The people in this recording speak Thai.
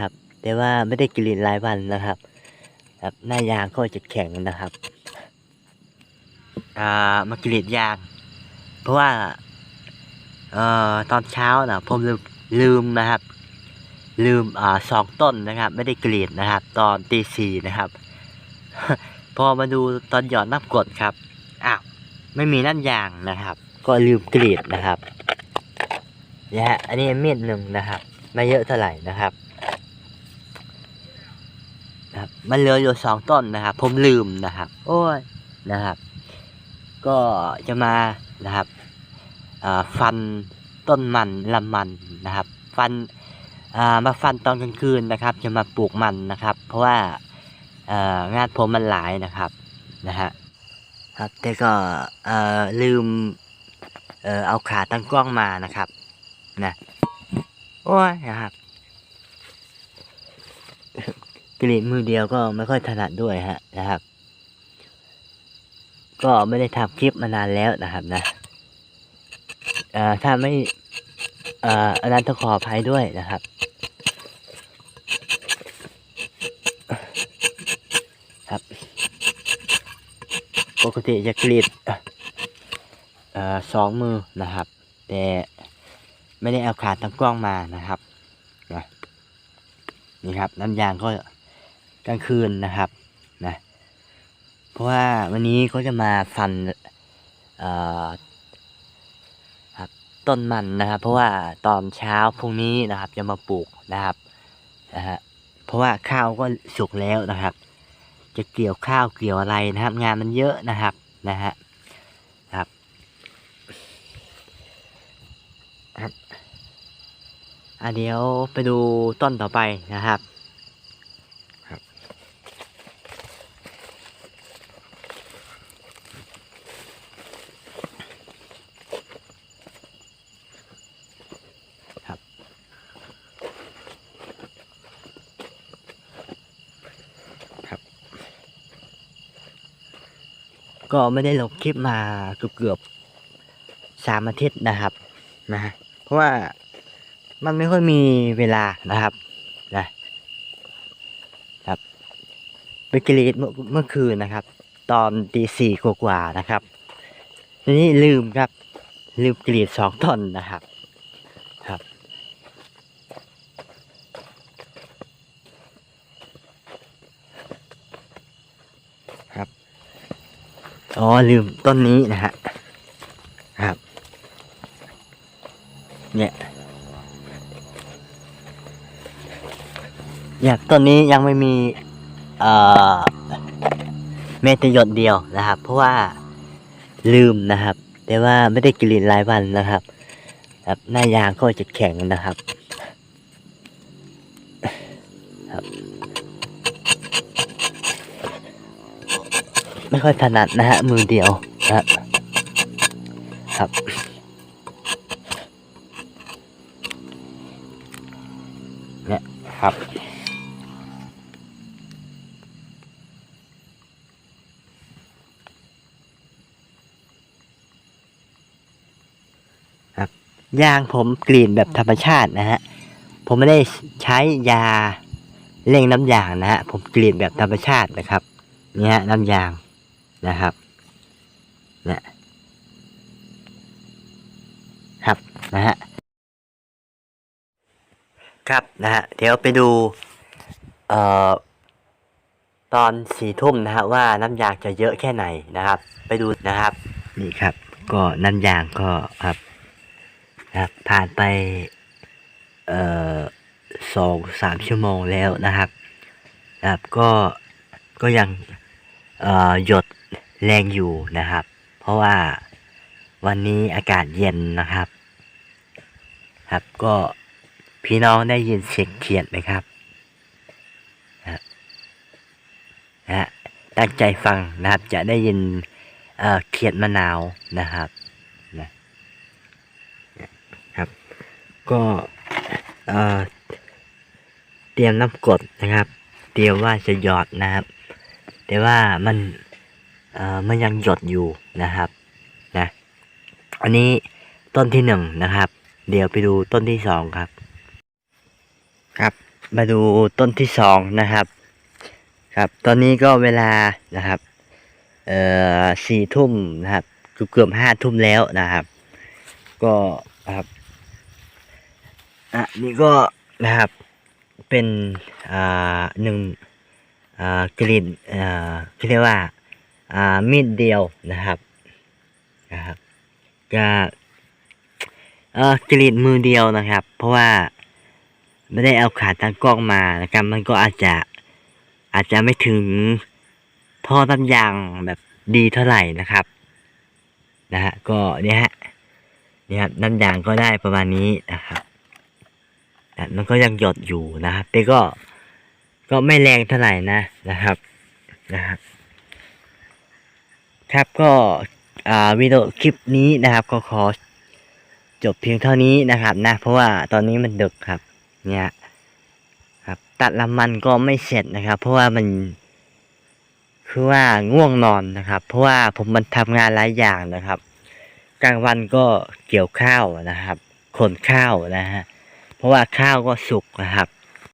ครับ แต่ว่าไม่ได้กรีดรายวันนะครับครับหน้ายางก็จะแข็งนะครับอ่ามากรีดยาง เพราะว่าเอ่อตอนเช้านะผมลืมลืมนะครับ ลืมอ่าสองต้นนะครับ ไม่ได้กรีดนะครับ ตอนตีสี่นะครับ พอมาดูตอนหยอดน้ำกดครับอ้าวไม่มีนั่นยางนะครับ ก็ลืมกรีดนะครับนะฮะอันนี้มีดหนึ่งนะครับ ไม่เยอะเท่าไหร่นะครับนะครับ มันเหลืออยู่สองต้นนะครับ ผมลืมนะครับ โอ้ยนะครับ ก็จะมานะครับฟันต้นมันลำมันนะครับ ฟันามาฟันตอนกลางคืนนะครับ จะมาปลูกมันนะครับ เพราะว่างานผมมันหลายนะครับนะฮะครับแต่ก็ลืมเอ่อเอาขาตั้งกล้องมานะครับนะโอ้ยนะครับ กรีดมือเดียวก็ไม่ค่อยถนัดด้วยฮะนะครับ ก็ไม่ได้ทำคลิปมานานแล้วนะครับนะถ้าไม่อันนั้นต้องขออภัยด้วยนะครับ ครับ ปกติจะกรีดสองมือนะครับ แต่ไม่ได้เอาขาตั้งกล้องมานะครับ นี่ครับน้ำยางก็ กลางคืนนะครับนะเพราะว่าวันนี้เขาจะมาฟันต้นมันนะครับ เพราะว่าตอนเช้าพรุ่งนี้นะครับ จะมาปลูกนะครับนะฮะเพราะว่าข้าวก็สุกแล้วนะครับ จะเกี่ยวข้าวเกี่ยวอะไรนะครับ งานมันเยอะนะครับนะฮะครับครับอะเดี๋ยวไปดูต้นต่อไปนะครับ ก็ไม่ได้ลงคลิปมาเกือบเกือบสามอาทิตย์นะครับนะเพราะว่ามันไม่ค่อยมีเวลานะครับนะครับไปกรีดเมื่อคืนนะครับ ตอนตีสี่กว่าๆนะครับทีนี้ลืมครับ ลืมกรีดสองตอนนะครับ อ๋อลืมต้นนี้นะฮะครับ เนี่ยเนี่ยต้นนี้ยังไม่มีเอ่อเมตหยดเดียวนะครับ เพราะว่าลืมนะครับ แต่ว่าไม่ได้กรีดรายวันนะครับครับหน้ายางก็จะแข็งนะครับ ไม่ค่อยถนัดนะฮะ มือเดียวนะครับ เนี่ยครับครับยางผมกรีดแบบธรรมชาตินะฮะ ผมไม่ได้ใช้ยาเร่งน้ำยางนะฮะ ผมกรีดแบบธรรมชาตินะครับเนี่ยฮะน้ำยาง นะครับเนี่ยครับนะฮะครับนะฮะเดี๋ยวไปดูเอ่อตอนสี่ทุ่มนะฮะว่าน้ำยางจะเยอะแค่ไหนนะครับ ไปดูนะครับ นี่ครับ ก็น้ำยางก็ครับครับผ่านไปเอ่อสองสามชั่วโมงแล้วนะครับครับก็ก็ยังเอ่อหยด แรงอยู่นะครับ เพราะว่าวันนี้อากาศเย็นนะครับ ครับก็พี่น้องได้ยินเสียงเขียดไหมครับนะฮะตั้งใจฟังนะครับ จะได้ยินเอ่อเขียดมะนาวนะครับนะครับ ก็เอ่อเตรียมน้ำกดนะครับ เตรียมว่าจะหยอดนะครับ แต่ว่ามัน มันยังหยดอยู่นะครับนะอันนี้ต้นที่หนึ่งนะครับ เดี๋ยวไปดูต้นที่สองครับ ครับ มาดูต้นที่สองนะครับ ครับ ตอนนี้ก็เวลานะครับ เอ่อสี่ทุ่มนะครับเกือบเกือบห้าทุ่มแล้วนะครับ ก็ครับอะนี่ก็นะครับเป็นอ่าหนึ่งอ่ากลิ่นอ่าเขาเรียกว่าอ่า มีดเดียวนะครับนะครับก็เออกลิ่นมือเดียวนะครับ เพราะว่าไม่ได้เอาขาตั้งกล้องมานะครับมันก็อาจจะอาจจะไม่ถึงท่อน้ำยางแบบดีเท่าไหร่นะครับนะฮะก็เนี่ยฮะนี่ครับน้ำยางก็ได้ประมาณนี้นะครับแต่มันก็ยังหยดอยู่นะครับแต่ก็ก็ไม่แรงเท่าไหร่นะนะครับนะครับ ครับก็วิดีโอคลิปนี้นะครับก็ขอจบเพียงเท่านี้นะครับนะ เพราะว่าตอนนี้มันดึกครับ เนี่ยครับ ตัดลำมันก็ไม่เสร็จนะครับ เพราะว่ามันคือว่าง่วงนอนนะครับ เพราะว่าผมมันทำงานหลายอย่างนะครับ กลางวันก็เกี่ยวข้าวนะครับขนข้าวนะฮะเพราะว่าข้าวก็สุกนะครับ